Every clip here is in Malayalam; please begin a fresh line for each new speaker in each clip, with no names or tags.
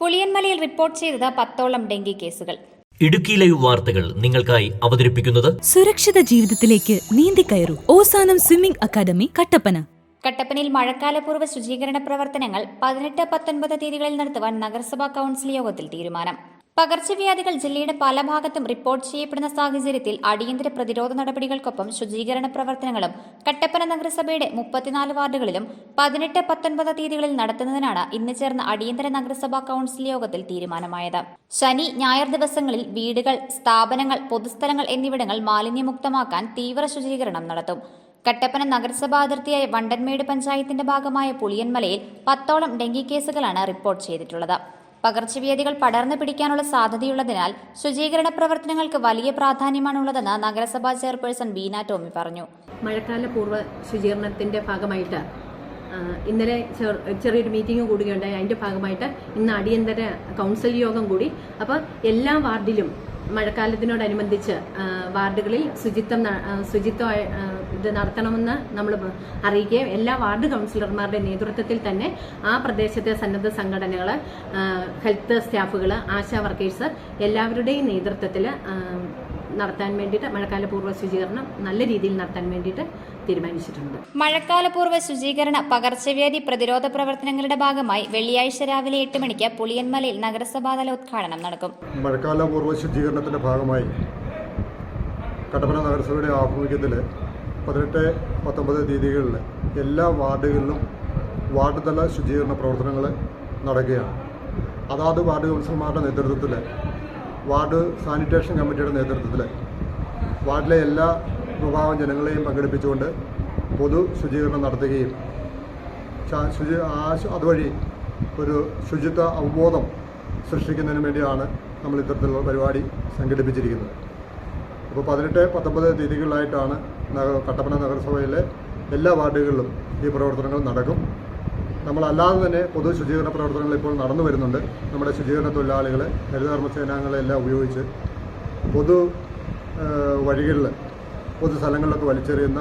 പുളിയൻമലയിൽ റിപ്പോർട്ട് ചെയ്തത് പത്തോളം ഡെങ്കി കേസുകൾ.
ഇടുക്കി ലൈവ് വാർത്തകൾ നിങ്ങൾക്കായി അവതരിപ്പിക്കുന്നത്
സുരക്ഷിത ജീവിതത്തിലേക്ക് നീന്തി കയറു. Ozanam swimming academy Kattappana.
കട്ടപ്പനയിൽ മഴക്കാലപൂർവ ശുചീകരണ പ്രവർത്തനങ്ങൾ പതിനെട്ട് പത്തൊൻപത് തീയതികളിൽ നടത്തുവാൻ നഗരസഭാ കൌൺസിൽ യോഗത്തിൽ തീരുമാനം. പകർച്ചവ്യാധികൾ ജില്ലയുടെ പല ഭാഗത്തും റിപ്പോർട്ട് ചെയ്യപ്പെടുന്ന സാഹചര്യത്തിൽ അടിയന്തര പ്രതിരോധ നടപടികൾക്കൊപ്പം ശുചീകരണ പ്രവർത്തനങ്ങളും കട്ടപ്പന നഗരസഭയുടെ മുപ്പത്തിനാല് വാർഡുകളിലും പതിനെട്ട് പത്തൊൻപത് തീയതികളിൽ നടത്തുന്നതിനാണ് ഇന്ന് ചേർന്ന അടിയന്തര നഗരസഭാ കൌൺസിൽ യോഗത്തിൽ തീരുമാനമായത്. ശനി ഞായർ ദിവസങ്ങളിൽ വീടുകൾ സ്ഥാപനങ്ങൾ പൊതുസ്ഥലങ്ങൾ എന്നിവിടങ്ങൾ മാലിന്യമുക്തമാക്കാൻ തീവ്ര ശുചീകരണം നടത്തും. കട്ടപ്പന നഗരസഭാ അതിർത്തിയായ വണ്ടൻമേട് പഞ്ചായത്തിന്റെ ഭാഗമായ പുളിയൻമലയിൽ പത്തോളം ഡെങ്കി കേസുകളാണ് റിപ്പോർട്ട് ചെയ്തിട്ടുള്ളത്. പകർച്ചവ്യാധികൾ പടർന്നു പിടിക്കാനുള്ള സാധ്യതയുള്ളതിനാൽ ശുചീകരണ പ്രവർത്തനങ്ങൾക്ക് വലിയ പ്രാധാന്യമാണുള്ളതെന്ന് നഗരസഭാ ചെയർപേഴ്സൺ ബീന ടോമി പറഞ്ഞു.
മഴക്കാല പൂർവ ശുചീകരണത്തിന്റെ ഭാഗമായിട്ട് ഇന്നലെ ചെറിയൊരു മീറ്റിംഗ് കൂടുകയുണ്ടായി. അതിന്റെ ഭാഗമായിട്ട് ഇന്ന് അടിയന്തര കൗൺസിൽ യോഗം കൂടി. അപ്പോൾ എല്ലാ വാർഡിലും മഴക്കാലത്തിനോടനുബന്ധിച്ച് വാർഡുകളിൽ ശുചിത്വം ശുചിത്വ ഇത് നടത്തണമെന്ന് നമ്മൾ അറിയിക്കുകയും എല്ലാ വാർഡ് കൗൺസിലർമാരുടെ നേതൃത്വത്തിൽ തന്നെ ആ പ്രദേശത്തെ സന്നദ്ധ സംഘടനകൾ ഹെൽത്ത് സ്റ്റാഫുകൾ ആശാ വർക്കേഴ്സ് എല്ലാവരുടെയും നേതൃത്വത്തിൽ നടത്താൻ വേണ്ടിയിട്ട് മഴക്കാലപൂർവ ശുചീകരണം നല്ല രീതിയിൽ നടത്താൻ വേണ്ടിയിട്ട് തീരുമാനിച്ചിട്ടുണ്ട്.
മഴക്കാലപൂർവ ശുചീകരണ പകർച്ചവ്യാധി പ്രതിരോധ പ്രവർത്തനങ്ങളുടെ ഭാഗമായി വെള്ളിയാഴ്ച രാവിലെ എട്ട് മണിക്ക് പുളിയൻമലയിൽ നഗരസഭാതല ഉദ്ഘാടനം നടക്കും.
മഴക്കാലപൂർവ ശുചീകരണത്തിന്റെ ഭാഗമായി കട്ടപ്പന നഗരസഭയുടെ ആഭിമുഖ്യത്തിൽ പതിനെട്ട് പത്തൊമ്പത് തീയതികളിൽ എല്ലാ വാർഡുകളിലും വാർഡ് തല ശുചീകരണ പ്രവർത്തനങ്ങൾ നടക്കുകയാണ്. അതാത് വാർഡ് കൗൺസിലർമാരുടെ നേതൃത്വത്തിൽ വാർഡ് സാനിറ്റേഷൻ കമ്മിറ്റിയുടെ നേതൃത്വത്തിൽ വാർഡിലെ എല്ലാ വിഭാഗം ജനങ്ങളെയും പങ്കെടുപ്പിച്ചുകൊണ്ട് പൊതു ശുചീകരണം നടത്തുകയും ശുചി അതുവഴി ഒരു ശുചിത്വ അവബോധം സൃഷ്ടിക്കുന്നതിന് വേണ്ടിയാണ് നമ്മൾ ഇത്തരത്തിലുള്ള പരിപാടി സംഘടിപ്പിച്ചിരിക്കുന്നത്. അപ്പോൾ പതിനെട്ട് പത്തൊമ്പത് തീയതികളിലായിട്ടാണ് കട്ടപ്പന നഗരസഭയിലെ എല്ലാ വാർഡുകളിലും ഈ പ്രവർത്തനങ്ങൾ നടക്കും. നമ്മളല്ലാതെ തന്നെ പൊതു ശുചീകരണ പ്രവർത്തനങ്ങൾ ഇപ്പോൾ നടന്നു വരുന്നുണ്ട്. നമ്മുടെ ശുചീകരണ തൊഴിലാളികൾ ഹരിതകർമ്മസേനാംഗങ്ങളെല്ലാം ഉപയോഗിച്ച് പൊതു വഴികളിൽ പൊതു സ്ഥലങ്ങളിലൊക്കെ വലിച്ചെറിയുന്ന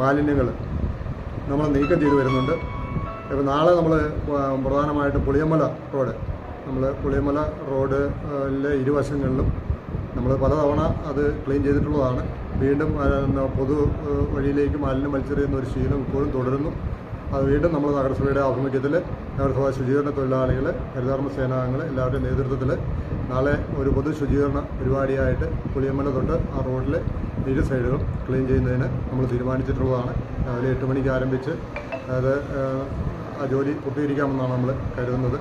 മാലിന്യങ്ങൾ നമ്മൾ നീക്കം ചെയ്തു വരുന്നുണ്ട്. ഇപ്പോൾ നാളെ നമ്മൾ പ്രധാനമായിട്ടും പുളിയമല റോഡ് നമ്മൾ പുളിയമല റോഡിലെ ഇരുവശങ്ങളിലും നമ്മൾ പലതവണ അത് ക്ലീൻ ചെയ്തിട്ടുള്ളതാണ്. വീണ്ടും പൊതു വഴിയിലേക്ക് മാലിന്യം വലിച്ചെറിയുന്ന ഒരു ശീലം ഇപ്പോഴും തുടരുന്നു. അത് വീണ്ടും നമ്മൾ നഗരസഭയുടെ ആഭിമുഖ്യത്തിൽ നഗരസഭാ ശുചീകരണ തൊഴിലാളികൾ ഹരിതകർമ്മ സേനാംഗങ്ങൾ എല്ലാവരുടെയും നേതൃത്വത്തിൽ നാളെ ഒരു പൊതു ശുചീകരണ പരിപാടിയായിട്ട് പുളിയമ്മല തൊട്ട് ആ റോഡിലെ ഇരു സൈഡുകളും ക്ലീൻ ചെയ്യുന്നതിന് നമ്മൾ തീരുമാനിച്ചിട്ടുള്ളതാണ്. രാവിലെ എട്ട് മണിക്ക് ആരംഭിച്ച് അത് ആ, ജോലി പൂർത്തീകരിക്കാമെന്നാണ് നമ്മൾ കരുതുന്നത്.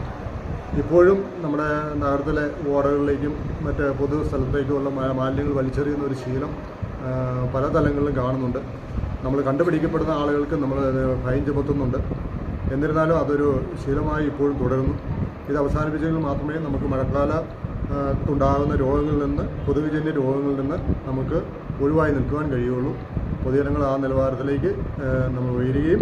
ഇപ്പോഴും നമ്മുടെ നഗരത്തിലെ വാർഡുകളിലേക്കും മറ്റ് പൊതു സ്ഥലത്തേക്കുമുള്ള മാലിന്യങ്ങൾ വലിച്ചെറിയുന്ന ഒരു ശീലം പല തലങ്ങളിലും കാണുന്നുണ്ട്. നമ്മൾ കണ്ടുപിടിക്കപ്പെടുന്ന ആളുകൾക്ക് നമ്മൾ ഫൈൻ ചുമത്തുന്നുണ്ട്. എന്നിരുന്നാലും അതൊരു ശീലമായി ഇപ്പോഴും തുടരുന്നു. ഇത് അവസാനിപ്പിച്ചെങ്കിൽ മാത്രമേ നമുക്ക് മഴക്കാല ഉണ്ടാകുന്ന രോഗങ്ങളിൽ നിന്ന് കൊതുകുജന്യ രോഗങ്ങളിൽ നിന്ന് നമുക്ക് ഒഴിവായി നിൽക്കുവാൻ കഴിയുള്ളൂ. പൊതുജനങ്ങൾ ആ നിലവാരത്തിലേക്ക് നമ്മൾ ഉയരുകയും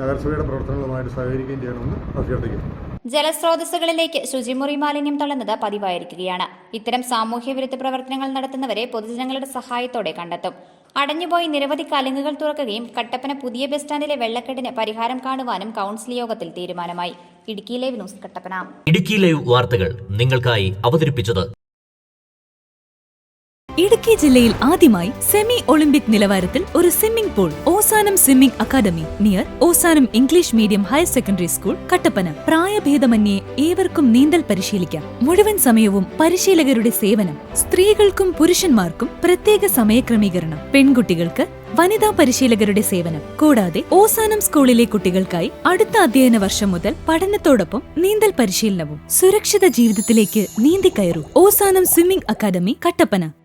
നഗരസഭയുടെ പ്രവർത്തനങ്ങളുമായിട്ട് സഹകരിക്കുകയും ചെയ്യണമെന്ന് അഭ്യർത്ഥിക്കുന്നു.
ജലസ്രോതസ്സുകളിലേക്ക് ശുചിമുറി മാലിന്യം തള്ളുന്നത് പതിവായിരിക്കുകയാണ്. ഇത്തരം സാമൂഹ്യ വിരുദ്ധ പ്രവർത്തനങ്ങൾ നടത്തുന്നവരെ പൊതുജനങ്ങളുടെ സഹായത്തോടെ കണ്ടെത്തും. അടഞ്ഞുപോയി നിരവധി കലുങ്ങുകൾ തുറക്കുകയും കട്ടപ്പന പുതിയ ബസ് സ്റ്റാൻഡിലെ വെള്ളക്കെട്ടിന് പരിഹാരം കാണുവാനും കൗൺസിൽ യോഗത്തിൽ തീരുമാനമായി. Idukki live news Kattappana.
Idukki live വാർത്തകൾ നിങ്ങൾക്കായി അവതരിപ്പിച്ചത്
ഇടുക്കി ജില്ലയിൽ ആദ്യമായി സെമി ഒളിമ്പിക് നിലവാരത്തിൽ ഒരു swimming pool Ozanam swimming academy near Ozanam English medium higher secondary school Kattappana. പ്രായഭേദമന്യേ ഏവർക്കും നീന്തൽ പരിശീലിക്കാം. മുഴുവൻ സമയവും പരിശീലകരുടെ സേവനം സ്ത്രീകൾക്കും പുരുഷന്മാർക്കും പ്രത്യേക സമയക്രമീകരണം പെൺകുട്ടികൾക്ക് വനിതാ പരിശീലകരുടെ സേവനം. കൂടാതെ ഓസാനം സ്കൂളിലെ കുട്ടികൾക്കായി അടുത്ത അധ്യയന വർഷം മുതൽ പഠനത്തോടൊപ്പം നീന്തൽ പരിശീലനവും സുരക്ഷിത ജീവിതത്തിലേക്ക് നീന്തി നീന്തിക്കയറൂ ഓസാനം സ്വിമ്മിംഗ് അക്കാദമി കട്ടപ്പന.